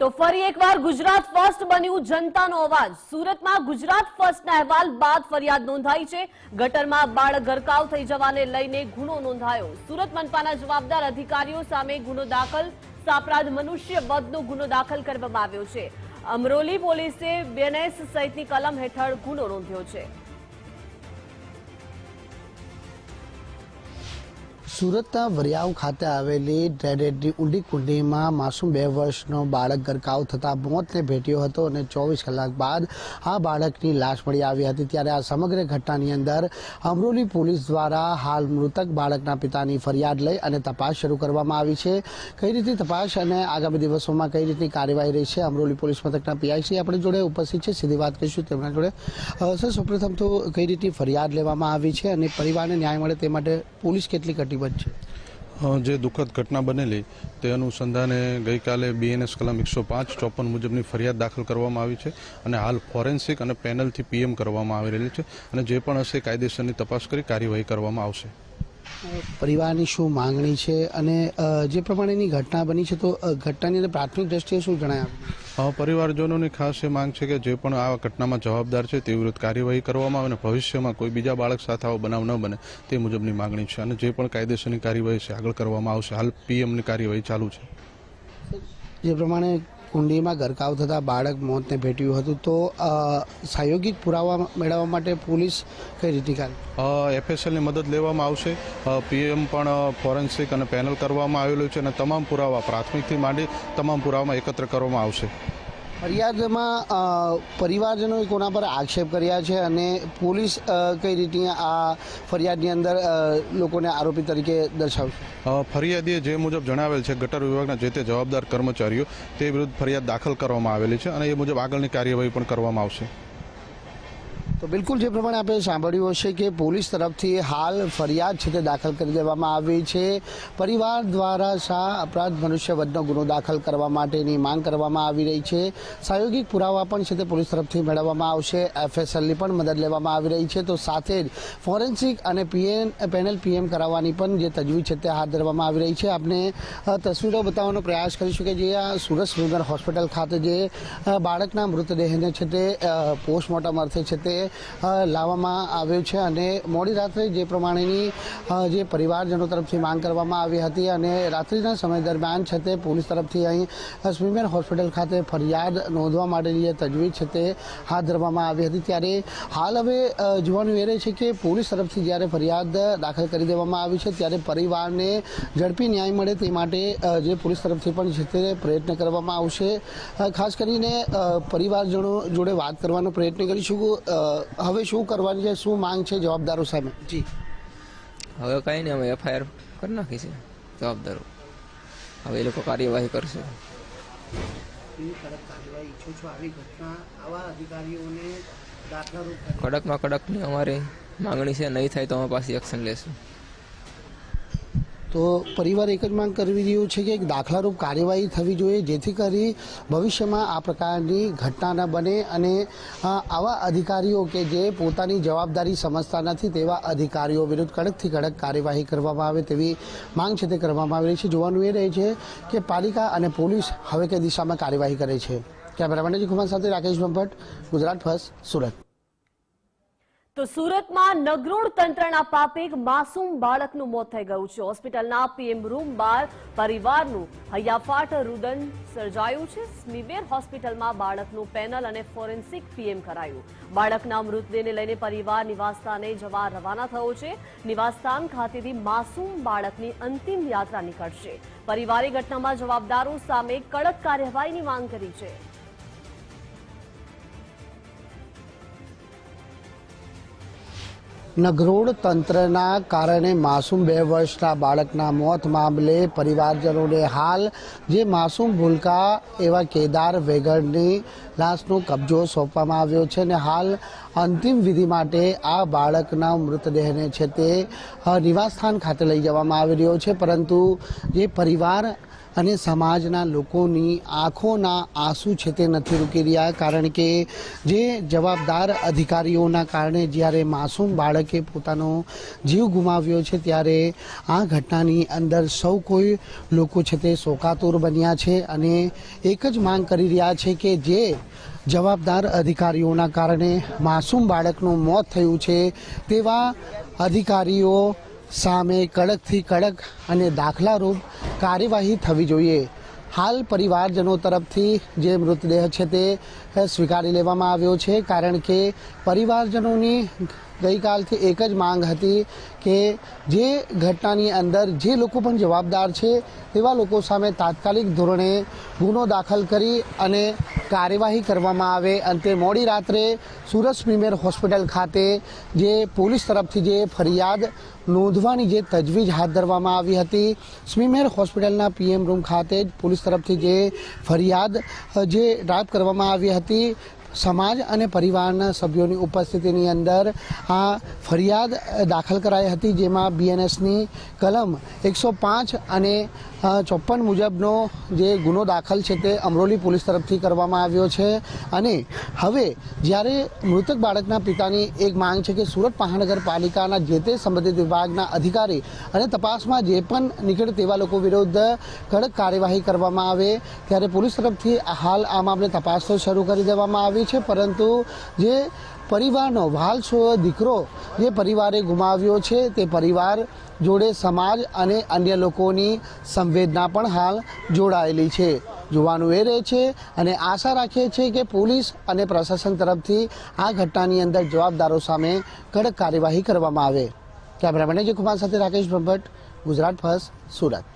તો ફરી એકવાર ગુજરાત ફર્સ્ટ બન્યું જનતાનો અવાજ. સુરતમાં ગુજરાત ફર્સ્ટના અહેવાલ બાદ ફરિયાદ નોંધાઈ છે. ગટરમાં બાળક ગરકાવ થઈ જવાને લઈને ગુનો નોંધાયો. સુરત મનપાના જવાબદાર અધિકારીઓ સામે ગુનો દાખલ. સાપરાધ મનુષ્ય વધનો ગુનો દાખલ કરવામાં આવ્યો છે. અમરોલી પોલીસે બેનેસ સહિતની કલમ હેઠળ ગુનો નોંધ્યો છે. સુરતના વરિયાવ ખાતે આવેલી ડ્રેડેડની ઊંડી કુંડીમાં માસૂમ બે વર્ષનો બાળક ગરકાવ થતાં મોતને ભેટ્યો હતો અને ચોવીસ કલાક બાદ આ બાળકની લાશ મળી આવી હતી. ત્યારે આ સમગ્ર ઘટનાની અંદર અમરોલી પોલીસ દ્વારા હાલ મૃતક બાળકના પિતાની ફરિયાદ લઈ અને તપાસ શરૂ કરવામાં આવી છે. કઈ રીતની તપાસ અને આગામી દિવસોમાં કઈ રીતની કાર્યવાહી રહી છે અમરોલી પોલીસ મથકના પીઆઈસી આપણી જોડે ઉપસ્થિત છે. સીધી વાત કરીશું તેમના જોડે. સર, સૌપ્રથમ તો કઈ રીતની ફરિયાદ લેવામાં આવી છે અને પરિવારને ન્યાય મળે તે માટે પોલીસ કેટલી કટિબદ્ધ છે? જે દુઃખદ ઘટના બનેલી તે અનુસંધાને ગઈકાલે બીએનએસ કલમ એકસો પાંચ ચોપન મુજબની ફરિયાદ દાખલ કરવામાં આવી છે અને હાલ ફોરેન્સિક અને પેનલથી પીએમ કરવામાં આવી રહેલી છે અને જે પણ હશે કાયદેસરની તપાસ કરી કાર્યવાહી કરવામાં આવશે. પરિવારની શું માંગણી છે? અને જે પ્રમાણેની ઘટના બની છે તો ઘટનાની અંદર પ્રાથમિક દ્રષ્ટિએ શું જણાય? પરિવારજનોની ખાસ એ માંગ છે કે જે પણ આ ઘટનામાં જવાબદાર છે તે વિરુદ્ધ કાર્યવાહી કરવામાં આવે અને ભવિષ્યમાં કોઈ બીજા બાળક સાથે આવો બનાવ ન બને તે મુજબની માંગણી છે અને જે પણ કાયદેસરની કાર્યવાહી છે, આગળ કરવામાં આવશે. હાલ પીએમની કાર્યવાહી ચાલુ છે. જે પ્રમાણે કુંડીમાં ગરકાવ થતા બાળક મોતને ભેટ્યું હતું. તો સહયોગિક પુરાવા મેળવવા માટે પોલીસ કઈ રીતે કાર્ય એફએસએલની મદદ લેવામાં આવશે. પીએમ પણ ફોરેન્સિક અને પેનલ કરવામાં આવેલું છે અને તમામ પુરાવા પ્રાથમિકથી માંડી તમામ પુરાવામાં એકત્ર કરવામાં આવશે. ફરિયાદમાં પરિવારજનોએ કોના પર આક્ષેપ કર્યા છે અને પોલીસ કઈ રીતની આ ફરિયાદની અંદર લોકોને આરોપી તરીકે દર્શાવશે? ફરિયાદીએ જે મુજબ જણાવેલ છે, ગટર વિભાગના જે તે જવાબદાર કર્મચારીઓ તે વિરુદ્ધ ફરિયાદ દાખલ કરવામાં આવેલી છે અને એ મુજબ આગળની કાર્યવાહી પણ કરવામાં આવશે. તો બિલકુલ જે પ્રમાણે આપણે સાંભળ્યું હશે કે પોલીસ તરફથી હાલ ફરિયાદ છે તે દાખલ કરી દેવામાં આવી છે. પરિવાર દ્વારા શા અપરાધ મનુષ્ય વધનો ગુનો દાખલ કરવા માટેની માંગ કરવામાં આવી રહી છે. સહયોગિક પુરાવા પણ છે તે પોલીસ તરફથી મેળવવામાં આવશે. એફએસએલની પણ મદદ લેવામાં આવી રહી છે. તો સાથે જ ફોરેન્સિક અને પીએન, પેનલ પીએમ કરાવવાની પણ જે તજવીજ છે તે હાથ ધરવામાં આવી રહી છે. આપણે તસવીરો બતાવવાનો પ્રયાસ કરીશું કે જે આ સુરત સુંદર હોસ્પિટલ ખાતે જે બાળકના મૃતદેહને છે તે પોસ્ટમોર્ટમ અર્થે છે તે લાવવામાં આવ્યો છે અને મોડી રાત્રે જે પ્રમાણેની જે પરિવારજનો તરફથી માંગ કરવામાં આવી હતી અને રાત્રિના સમય દરમિયાન છે તે પોલીસ તરફથી અહીં સ્વિમેન હોસ્પિટલ ખાતે ફરિયાદ નોંધવા માટેની જે તજવીજ છે તે હાથ ધરવામાં આવી હતી. ત્યારે હાલ હવે જોવાનું એ રહે છે કે પોલીસ તરફથી જ્યારે ફરિયાદ દાખલ કરી દેવામાં આવી છે, ત્યારે પરિવારને ઝડપી ન્યાય મળે તે માટે જે પોલીસ તરફથી પણ છે તે પ્રયત્ન કરવામાં આવશે. ખાસ કરીને પરિવારજનો જોડે વાત કરવાનો પ્રયત્ન કરીશું. હવે શું કરવાની છે? શું માંગ છે જવાબદારો સામે? જી. હવે કાંઈ નહીં અમે એફઆઈઆર કરી નાખી છે જવાબદારો. હવે એ લોકો કાર્યવાહી કરશે. કડકમાં કડકની અમારી માંગણી છે નહીં થાય તો અમે પાછી એક્શન લેશું. તો પરિવાર એક જ માંગ કરી રહ્યું છે કે એક દાખલારૂપ કાર્યવાહી થવી જોઈએ, જેથી કરી ભવિષ્યમાં આ પ્રકારની ઘટના ન બને અને આવા અધિકારીઓ કે જે પોતાની જવાબદારી સમજતા નથી તેવા અધિકારીઓ વિરુદ્ધ કડકથી કડક કાર્યવાહી કરવામાં આવે તેવી માંગ છે તે કરવામાં આવી રહી છે. જોવાનું એ રહે છે કે પાલિકા અને પોલીસ હવે કઈ દિશામાં કાર્યવાહી કરે છે. કેમેરામેન કુમાર સાથે રાકેશ ભંભટ ગુજરાત ફર્સ્ટ, સુરત. તો સુરતમાં નગરોળ તંત્રના પાપે એક માસૂમ બાળકનું મોત થઈ ગયું છે. હોસ્પિટલના પીએમ રૂમ બાર પરિવારનું હૈયાફાટ રુદન સર્જાયું છે. સ્મીમેર હોસ્પિટલમાં બાળકનું પેનલ અને ફોરેન્સિક પીએમ કરાયું. બાળકના મૃતદેહને લઈને પરિવાર નિવાસસ્થાને જવા રવાના થયો છે. નિવાસસ્થાન ખાતેથી માસૂમ બાળકની અંતિમ યાત્રા નીકળશે. પરિવારે ઘટનામાં જવાબદારો સામે કડક કાર્યવાહીની માંગ કરી છે. નગરોડ તંત્રના કારણે માસૂમ બે વર્ષના બાળકના મોત મામલે પરિવારજનોને હાલ જે માસૂમ ભૂલકા એવા કેદાર વેગડની લાશનો કબજો સોંપવામાં આવ્યો છે અને હાલ અંતિમ વિધિ માટે આ બાળકના મૃતદેહને છે તે નિવાસસ્થાન ખાતે લઈ જવામાં આવી રહ્યો છે. પરંતુ જે પરિવાર અને સમાજના લોકોની આંખોના આંસુ છે તે નથી રૂકી રહ્યા, કારણ કે જે જવાબદાર અધિકારીઓના કારણે જ્યારે માસૂમ બાળકે પોતાનો જીવ ગુમાવ્યો છે, ત્યારે આ ઘટનાની અંદર સૌ કોઈ લોકો છે તે શોકાતુર બન્યા છે અને એક જ માંગ કરી રહ્યા છે કે જે જવાબદાર અધિકારીઓના કારણે માસૂમ બાળકનું મોત થયું છે, તેવા અધિકારીઓ સામે કડકથી કડક અને દાખલારૂપ કાર્યવાહી થવી જોઈએ. હાલ પરિવારજનો તરફથી જે મૃતદેહ છે તે સ્વીકારી લેવામાં આવ્યો છે, કારણ કે પરિવારજનોની ગઈકાલથી એક જ માંગ હતી કે જે ઘટનાની અંદર જે લોકો પણ જવાબદાર છે, તેવા લોકો સામે તાત્કાલિક ધોરણે ગુનો દાખલ કરી અને કાર્યવાહી કરવામાં આવે. અંતે મોડી રાત્રે સુરત પ્રીમિયર હોસ્પિટલ ખાતે જે પોલીસ તરફથી જે ફરિયાદ નોંધવાની જે તજવીજ હાથ ધરવામાં આવી હતી, સ્મીમેર હોસ્પિટલના પીએમ રૂમ ખાતે જ પોલીસ તરફથી જે ફરિયાદ જે ડ્રાફ્ટ કરવામાં આવી હતી સમાજ અને પરિવારના સભ્યોની ઉપસ્થિતિની અંદર આ ફરિયાદ દાખલ કરાઈ હતી, જેમાં બીએનએસની કલમ એકસો પાંચ અને ચોપન મુજબનો જે ગુનો દાખલ છે તે અમરોલી પોલીસ તરફથી કરવામાં આવ્યો છે. અને હવે જ્યારે મૃતક બાળકના પિતાની એક માંગ છે કે સુરત મહાનગરપાલિકાના જે તે સંબંધિત વિભાગના અધિકારી અને તપાસમાં જે પણ નીકળે તેવા લોકો વિરુદ્ધ કડક કાર્યવાહી કરવામાં આવે, ત્યારે પોલીસ તરફથી હાલ આ મામલે તપાસ તો શરૂ કરી દેવામાં આવી છે, પરંતુ જે પરિવારનો વાલ છો, દીકરો જે પરિવારે ગુમાવ્યો છે, તે પરિવાર જોડે સમાજ અને અન્ય લોકોની સંવેદના પણ હાલ જોડાયેલી છે. જોવાનું એ રહે છે અને આશા રાખીએ છીએ કે પોલીસ અને પ્રશાસન તરફથી આ ઘટનાની અંદર જવાબદારો સામે કડક કાર્યવાહી કરવામાં આવે. કેમેરામેન અજય કુમાર સાથે રાકેશ બ્રહ્મભટ્ટ, ગુજરાત ફર્સ્ટ, સુરત.